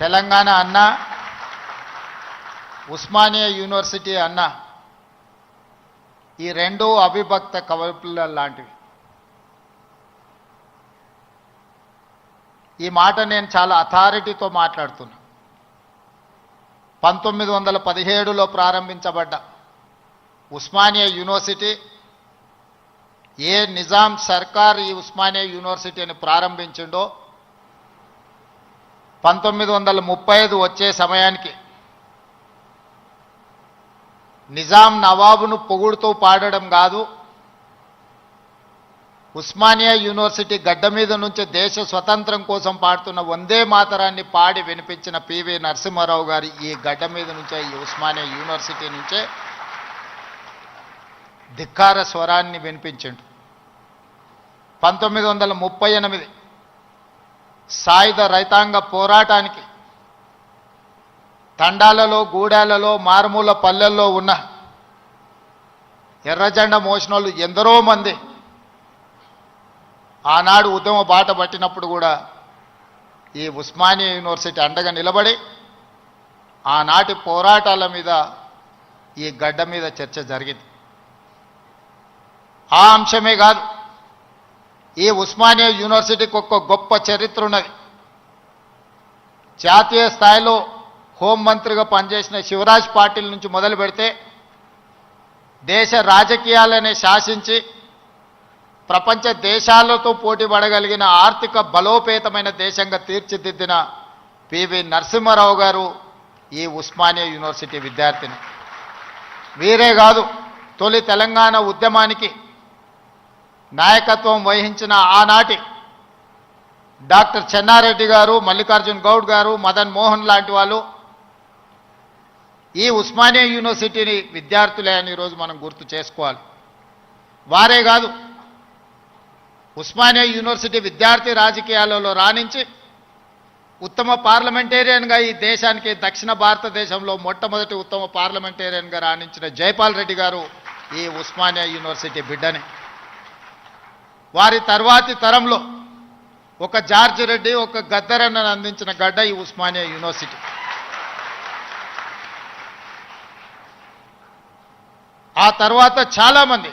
తెలంగాణ అన్న ఉస్మానియా యూనివర్సిటీ అన్న ఈ రెండు అవిభక్త కవపుల లాంటివి. ఈ మాట నేను చాలా అథారిటీతో మాట్లాడుతున్నా. పంతొమ్మిది వందల పదిహేడులో ప్రారంభించబడ్డ ఉస్మానియా యూనివర్సిటీ ఏ నిజాం సర్కార్ ఈ ఉస్మానియా యూనివర్సిటీని ప్రారంభించిండో పంతొమ్మిది వందల ముప్పై ఐదు వచ్చే సమయానికి నిజాం నవాబును పొగుడుతూ పాడడం కాదు ఉస్మానియా యూనివర్సిటీ గడ్డ మీద నుంచి దేశ స్వతంత్రం కోసం పాడుతున్న వందే మాతరాన్ని పాడి వినిపించిన పివి నరసింహారావు గారి ఈ గడ్డ మీద నుంచే ఈ ఉస్మానియా యూనివర్సిటీ నుంచే ధిక్కార స్వరాన్ని వినిపించిండు. పంతొమ్మిది వందల ముప్పై ఎనిమిది సాయుధ రైతాంగ పోరాటానికి తండాలలో గూడాలలో మారుమూల పల్లెల్లో ఉన్న ఎర్రజెండ మోసినోళ్ళు ఎందరో మంది ఆనాడు ఉద్యమ బాట పట్టినప్పుడు కూడా ఈ ఉస్మానియా యూనివర్సిటీ అండగా నిలబడి ఆనాటి పోరాటాల మీద ఈ గడ్డ మీద చర్చ జరిగింది. ఆ అంశమే కాదు ఈ ఉస్మానియా యూనివర్సిటీకి ఒక గొప్ప చరిత్ర ఉన్నది. జాతీయ స్థాయిలో హోంమంత్రిగా పనిచేసిన శివరాజ్ పాటిల్ నుంచి మొదలు పెడితే దేశ రాజకీయాలనే శాసించి ప్రపంచ దేశాలతో పోటీ పడగలిగిన ఆర్థిక బలోపేతమైన దేశంగా తీర్చిదిద్దిన పివి నరసింహారావు గారు ఈ ఉస్మానియా యూనివర్సిటీ విద్యార్థిని. వీరే కాదు తొలి తెలంగాణ ఉద్యమానికి నాయకత్వం వహించిన ఆనాటి డాక్టర్ చెన్నారెడ్డి గారు మల్లికార్జున్ గౌడ్ గారు మదన్ మోహన్ లాంటి వాళ్ళు ఈ ఉస్మానియా యూనివర్సిటీని విద్యార్థులే అని ఈరోజు మనం గుర్తు చేసుకోవాలి. వారే కాదు ఉస్మానియా యూనివర్సిటీ విద్యార్థి రాజకీయాలలో రాణించి ఉత్తమ పార్లమెంటేరియన్గా ఈ దేశానికి దక్షిణ భారతదేశంలో మొట్టమొదటి ఉత్తమ పార్లమెంటేరియన్గా రాణించిన జైపాల్ రెడ్డి గారు ఈ ఉస్మానియా యూనివర్సిటీ బిడ్డని. వారి తర్వాతి తరంలో ఒక జార్జ్ రెడ్డి ఒక గద్దరన్నను అందించిన గడ్డ ఈ ఉస్మానియా యూనివర్సిటీ. ఆ తర్వాత చాలామంది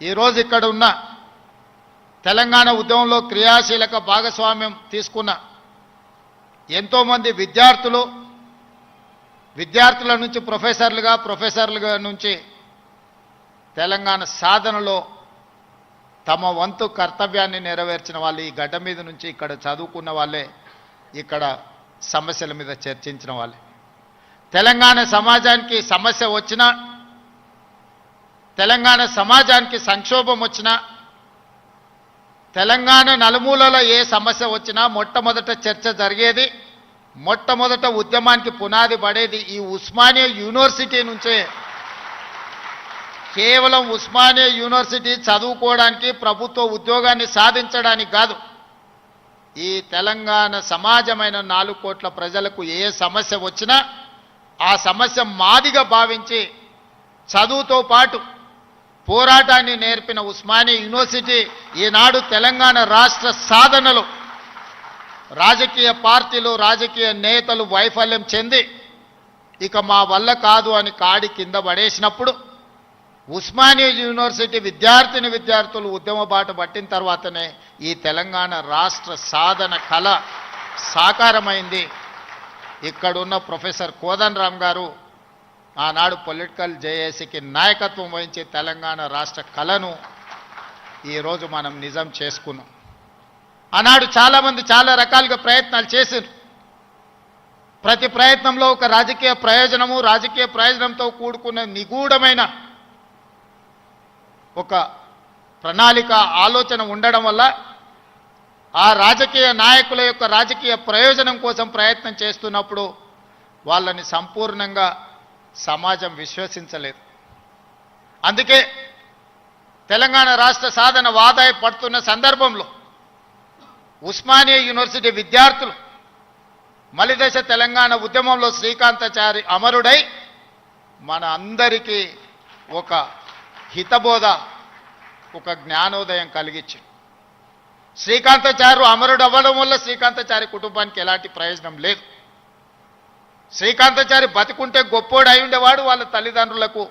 ఈరోజు ఇక్కడ ఉన్న తెలంగాణ ఉద్యమంలో క్రియాశీలక భాగస్వామ్యం తీసుకున్న ఎంతోమంది విద్యార్థులు విద్యార్థుల నుంచి ప్రొఫెసర్లుగా ప్రొఫెసర్లుగా నుంచి తెలంగాణ సాధనలో తమ వంతు కర్తవ్యాన్ని నెరవేర్చిన వాళ్ళు ఈ గడ్డ మీద నుంచి ఇక్కడ చదువుకున్న వాళ్ళే ఇక్కడ సమస్యల మీద చర్చించిన వాళ్ళే. తెలంగాణ సమాజానికి సమస్య వచ్చినా తెలంగాణ సమాజానికి సంక్షోభం వచ్చినా తెలంగాణ నలుమూలలో ఏ సమస్య వచ్చినా మొట్టమొదట చర్చ జరిగేది మొట్టమొదట ఉద్యమానికి పునాది పడేది ఈ ఉస్మానియా యూనివర్సిటీ నుంచే కేవలం ఉస్మానియా యూనివర్సిటీ చదువుకోవడానికి ప్రభుత్వ ఉద్యోగాన్ని సాధించడానికి కాదు. ఈ తెలంగాణ సమాజమైన నాలుగు కోట్ల ప్రజలకు ఏ సమస్య వచ్చినా ఆ సమస్య మాదిగా భావించి చదువుతో పాటు పోరాటాన్ని నేర్పిన ఉస్మానియా యూనివర్సిటీ ఈనాడు తెలంగాణ రాష్ట్ర సాధనలో రాజకీయ పార్టీలు రాజకీయ నేతలు వైఫల్యం చెంది ఇక మా వల్ల కాదు అని కాడి కింద పడేసినప్పుడు ఉస్మానియా యూనివర్సిటీ విద్యార్థిని విద్యార్థులు ఉద్యమ బాట పట్టిన తర్వాతనే ఈ తెలంగాణ రాష్ట్ర సాధన కళ సాకారమైంది. ఇక్కడున్న ప్రొఫెసర్ కోదన్రామ్ గారు ఆనాడు పొలిటికల్ జేఏసీకి నాయకత్వం వహించి తెలంగాణ రాష్ట్ర కళను ఈరోజు మనం నిజం చేసుకున్నాం. ఆనాడు చాలామంది చాలా రకాలుగా ప్రయత్నాలు చేశారు. ప్రతి ప్రయత్నంలో ఒక రాజకీయ ప్రయోజనము రాజకీయ ప్రయోజనంతో కూడుకున్న నిగూఢమైన ఒక ప్రణాళిక ఆలోచన ఉండడం వల్ల ఆ రాజకీయ నాయకుల యొక్క రాజకీయ ప్రయోజనం కోసం ప్రయత్నం చేస్తున్నప్పుడు వాళ్ళని సంపూర్ణంగా సమాజం విశ్వసించలేదు. అందుకే తెలంగాణ రాష్ట్ర సాధన వాదాయి పడుతున్న సందర్భంలో ఉస్మానియా యూనివర్సిటీ విద్యార్థులు మలిదశ తెలంగాణ ఉద్యమంలో శ్రీకాంతాచారి అమరుడై మన అందరికీ ఒక హితబోధ ఒక జ్ఞానోదయం కలిగించింది. శ్రీకాంతచారు అమరుడు అవ్వడం వల్ల శ్రీకాంతచారి కుటుంబానికి ఎలాంటి ప్రయోజనం లేదు. శ్రీకాంతచారి బతికుంటే గొప్పోడు అయి ఉండేవాడు వాళ్ళ తల్లిదండ్రులకు